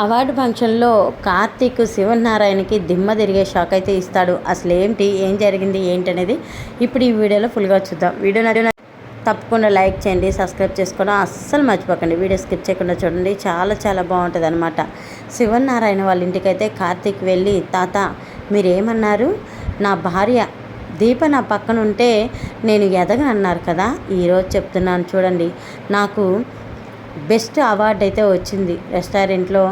Award ఫంక్షన్లో కార్తీక్ శివనారాయణకి దిమ్మ తిరిగే షాక్ అయితే ఇస్తాడు. అసలు ఏంటి? ఏం జరిగింది? ఏంటి అనేది ఇప్పుడు ఈ వీడియోలో ఫుల్గా చూద్దాం. వీడియో తప్పకుండా లైక్ చేయండి సబ్స్క్రైబ్ చేసుకోవడం అస్సలు మర్చిపోకండి. వీడియో స్కిప్ చేయకుండా చూడండి. చాలా చాలా బాగుంటుంది అనమాట శివనారాయణ వాళ్ళ ఇంటికైతే కార్తీక్ వెళ్ళి తాత మీరేమన్నారు? నా భార్య దీప నా పక్కన ఉంటే నేను ఎదగనన్నారు కదా? ఈరోజు చెప్తున్నాను చూడండి. నాకు బెస్ట్ అవార్డు అయితే వచ్చింది రెస్టారెంట్లో.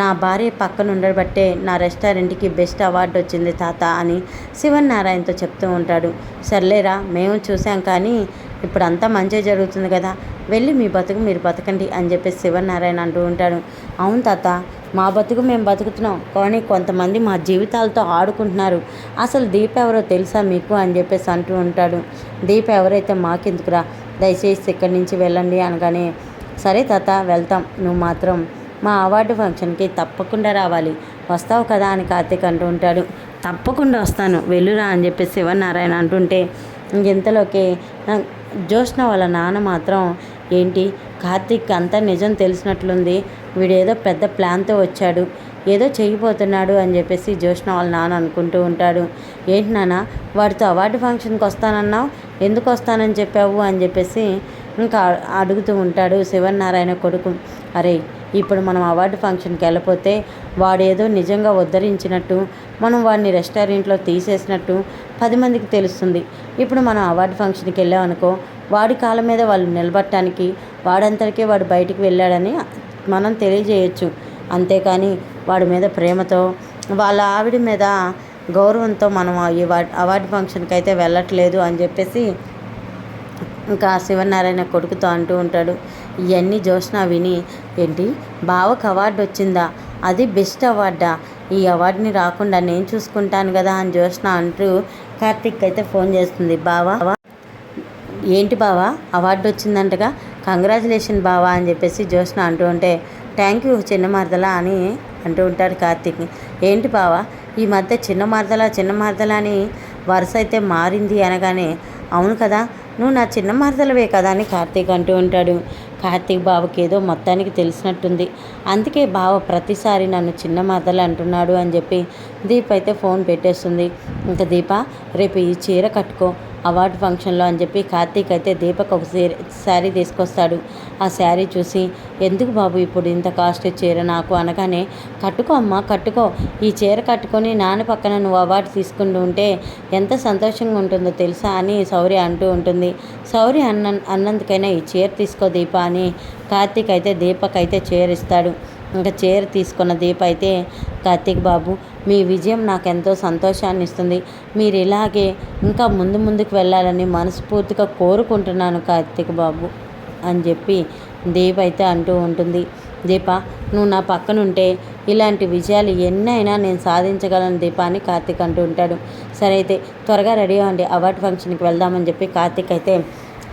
నా భార్య పక్కన ఉండబట్టే నా రెస్టారెంట్కి బెస్ట్ అవార్డు వచ్చింది తాత అని శివనారాయణతో చెప్తూ ఉంటాడు. సర్లేరా మేము చూసాం కానీ ఇప్పుడు అంతా మంచిగా జరుగుతుంది కదా. వెళ్ళి మీ బతుకు మీరు బతకండి అని చెప్పేసి శివనారాయణ అంటూ ఉంటాడు. అవును తాత మా బతుకు మేము బతుకుతున్నాం కానీ కొంతమంది మా జీవితాలతో ఆడుకుంటున్నారు. అసలు దీప ఎవరో తెలుసా మీకు అని చెప్పేసి అంటూ ఉంటాడు. దీప ఎవరైతే మాకెందుకురా దయచేసి ఇక్కడి నుంచి వెళ్ళండి అనగానే సరే తాత వెళ్తాం. నువ్వు మాత్రం మా అవార్డు ఫంక్షన్కి తప్పకుండా రావాలి. వస్తావు కదా అని కార్తీక్ అంటూ ఉంటాడు. తప్పకుండా వస్తాను. వెళ్ళురా అని చెప్పి శివనారాయణ అంటుంటే ఇంతలోకి జోష్న వాళ్ళ నాన్న మాత్రం ఏంటి? కార్తీక్ అంతా నిజం తెలిసినట్లుంది. వీడేదో పెద్ద ప్లాన్తో వచ్చాడు. ఏదో చేయబోతున్నాడు అని చెప్పేసి జోష్న వాళ్ళ నాన్న అనుకుంటూ ఉంటాడు. ఏంటి నాన్న? వాడితో అవార్డు ఫంక్షన్కి వస్తానన్నావు? ఎందుకు వస్తానని చెప్పావు? అని చెప్పేసి ఇంకా అడుగుతూ ఉంటాడు శివనారాయణ కొడుకు అరే ఇప్పుడు మనం అవార్డు ఫంక్షన్కి వెళ్ళిపోతే వాడేదో నిజంగా ఉద్ధరించినట్టు మనం వాడిని రెస్టారెంట్లో తీసేసినట్టు పది మందికి తెలుస్తుంది. ఇప్పుడు మనం అవార్డు ఫంక్షన్కి వెళ్ళామనుకో వాడి కాళ్ళ మీద వాళ్ళు నిలబట్టడానికి వాడంతటికే వాడు బయటికి వెళ్ళాడని మనం తెలియజేయచ్చు. అంతేకాని వాడి మీద ప్రేమతో వాళ్ళ ఆవిడ మీద గౌరవంతో మనం ఈ అవార్డు ఫంక్షన్కి అయితే వెళ్ళట్లేదు అని చెప్పేసి ఇంకా శివనారాయణ కొడుకుతో అంటూ ఉంటాడు ఇవన్నీ జోష్న విని ఏంటి? బావకు అవార్డు వచ్చిందా? అది బెస్ట్ అవార్డా? ఈ అవార్డుని రాకుండా నేను చూసుకుంటాను కదా అని జోష్న అంటూ కార్తిక్ అయితే ఫోన్ చేస్తుంది. బావా ఏంటి బావా? అవార్డు వచ్చిందంటగా? కంగ్రాచులేషన్ బావా అని చెప్పేసి జోష్న అంటూ ఉంటే థ్యాంక్ యూ చిన్న మరదలా అని అంటూ ఉంటాడు కార్తిక్ ఏంటి బావా? ఈ మధ్య చిన్న మరదల చిన్న మరదల అని వరుస అయితే మారింది అనగానే అవును కదా నువ్వు నా చిన్న మరదలవే కదా అని కార్తీక్ అంటూ ఉంటాడు. కార్తీక్ బావకి ఏదో మొత్తానికి తెలిసినట్టుంది. అందుకే బావ ప్రతిసారి నన్ను చిన్న మరదలు అంటున్నాడు అని చెప్పి దీప్ అయితే ఫోన్ పెట్టేస్తుంది. ఇంకా దీప రేపు ఈ చీర కట్టుకో అవార్డు ఫంక్షన్లో అని చెప్పి కార్తీక్ అయితే దీపక్ ఒక శారీ తీసుకొస్తాడు. ఆ శారీ చూసి ఎందుకు బాబు ఇప్పుడు ఇంత కాస్ట్ చీర నాకు? అనగానే కట్టుకో అమ్మ కట్టుకో. ఈ చీర కట్టుకొని నాన్న పక్కన నువ్వు అవార్డు తీసుకుంటూ ఉంటే ఎంత సంతోషంగా ఉంటుందో తెలుసా? అని సౌరి అంటూ ఉంటుంది. సౌరి అన్న అన్నందుకైనా ఈ చీర తీసుకో దీప అని కార్తీక్ అయితే దీపక్ అయితే చీర ఇస్తాడు. ఇంకా చీర తీసుకున్న దీప అయితే కార్తీక్ బాబు మీ విజయం నాకు ఎంతో సంతోషాన్ని ఇస్తుంది మీరు ఇలాగే ఇంకా ముందు ముందుకు వెళ్ళాలని మనస్ఫూర్తిగా కోరుకుంటున్నాను కార్తీక్ బాబు అని చెప్పి దీప అయితే అంటూ ఉంటుంది. దీప నువ్వు నా పక్కనుంటే ఇలాంటి విజయాలు ఎన్నైనా నేను సాధించగలను దీపాన్ని కార్తీక్ అంటూ ఉంటాడు. సరే అయితే త్వరగా రెడీ అవ్వండి అవార్డు ఫంక్షన్కి వెళ్దామని చెప్పి కార్తీక్ అయితే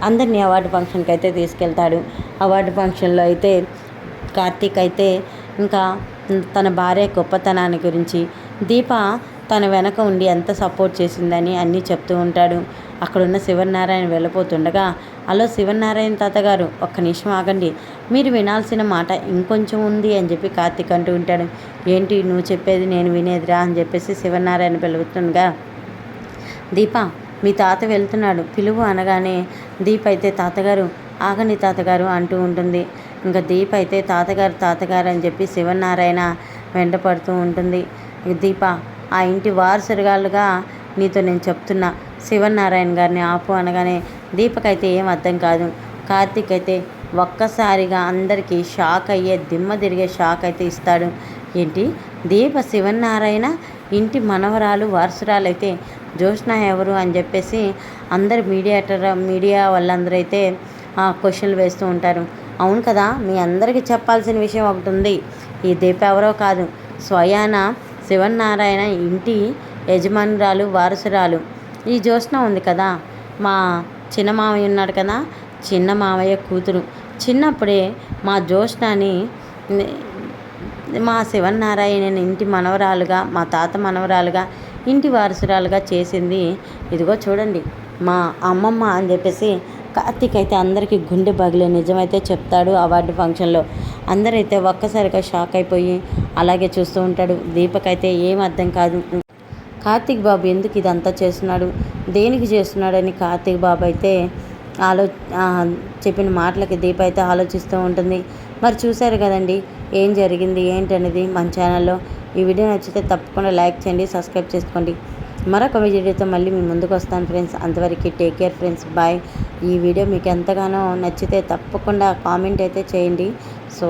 అందరినీ అవార్డు ఫంక్షన్కి అయితే తీసుకెళ్తాడు. అవార్డు ఫంక్షన్లో అయితే కార్తీక్ అయితే ఇంకా తన భార్య గొప్పతనాన్ని గురించి దీప తన వెనక ఉండి ఎంత సపోర్ట్ చేసిందని అన్నీ చెప్తూ ఉంటాడు. అక్కడున్న శివనారాయణ వెళ్ళిపోతుండగా అలో శివనారాయణ తాతగారు ఒక్క నిమిషం ఆగండి. మీరు వినాల్సిన మాట ఇంకొంచెం ఉంది అని చెప్పి కార్తీక్ అంటూ ఉంటాడు. ఏంటి? నువ్వు చెప్పేది నేను వినేదిరా అని చెప్పేసి శివనారాయణ పిలుగుతుండగా దీప మీ తాత వెళ్తున్నాడు. పిలువు అనగానే దీప అయితే తాతగారు ఆగండి తాతగారు అంటూ ఉంటుంది. ఇంకా దీప అయితే తాతగారు తాతగారు అని చెప్పి శివనారాయణ వెంటపడుతూ ఉంటుంది. దీప ఆ ఇంటి వారసుగాలుగా నీతో నేను చెప్తున్నా. శివనారాయణ గారిని ఆపు అనగానే దీపకైతే ఏం అర్థం కాదు. కార్తీక్ అయితే ఒక్కసారిగా అందరికీ షాక్ అయ్యే దిమ్మ తిరిగే షాక్ అయితే ఇస్తాడు. ఏంటి? దీప శివనారాయణ ఇంటి మనవరాలు వారసురాలు అయితే జ్యోష్ణ ఎవరు అని చెప్పేసి అందరు మీడియాటర్ మీడియా వాళ్ళందరూ అయితే క్వశ్చన్లు వేస్తూ ఉంటారు. అవును కదా మీ అందరికీ చెప్పాల్సిన విషయం ఒకటి ఉంది. ఈ దీప ఎవరో కాదు. స్వయాన శివనారాయణ ఇంటి యజమానురాలు వారసురాలు. ఈ జ్యోత్స్న ఉంది కదా. మా చిన్న మామయ్య ఉన్నాడు కదా. చిన్న మామయ్య కూతురు. చిన్నప్పుడే మా జ్యోత్స్నని మా శివనారాయణ ఇంటి మనవరాలుగా మా తాత మనవరాలుగా ఇంటి వారసురాలుగా చేసింది. ఇదిగో చూడండి మా అమ్మమ్మ అని చెప్పేసి కార్తీక్ అయితే అందరికీ గుండె బగిలే నిజమైతే చెప్తాడు అవార్డు ఫంక్షన్లో. అందరైతే ఒక్కసారిగా షాక్ అయిపోయి అలాగే చూస్తూ ఉంటాడు. దీపక్ అయితే ఏం అర్థం కాదు. కార్తీక్ బాబు ఎందుకు ఇదంతా చేస్తున్నాడు? దేనికి చేస్తున్నాడని కార్తీక్ బాబు అయితే ఆలో చెప్పిన మాటలకి దీప అయితే ఆలోచిస్తూ ఉంటుంది. మరి చూశారు కదండి ఏం జరిగింది ఏంటనేది మన ఛానల్లో. ఈ వీడియో నచ్చితే తప్పకుండా లైక్ చేయండి సబ్స్క్రైబ్ చేసుకోండి. మరొక వీడియోతో మళ్ళీ మీ ముందుకు వస్తాను ఫ్రెండ్స్. అంతవరకు టేక్ కేర్ ఫ్రెండ్స్ బాయ్ ఈ వీడియో మీకు ఎంతగానో నచ్చితే తప్పకుండా కామెంట్ అయితే చేయండి. సో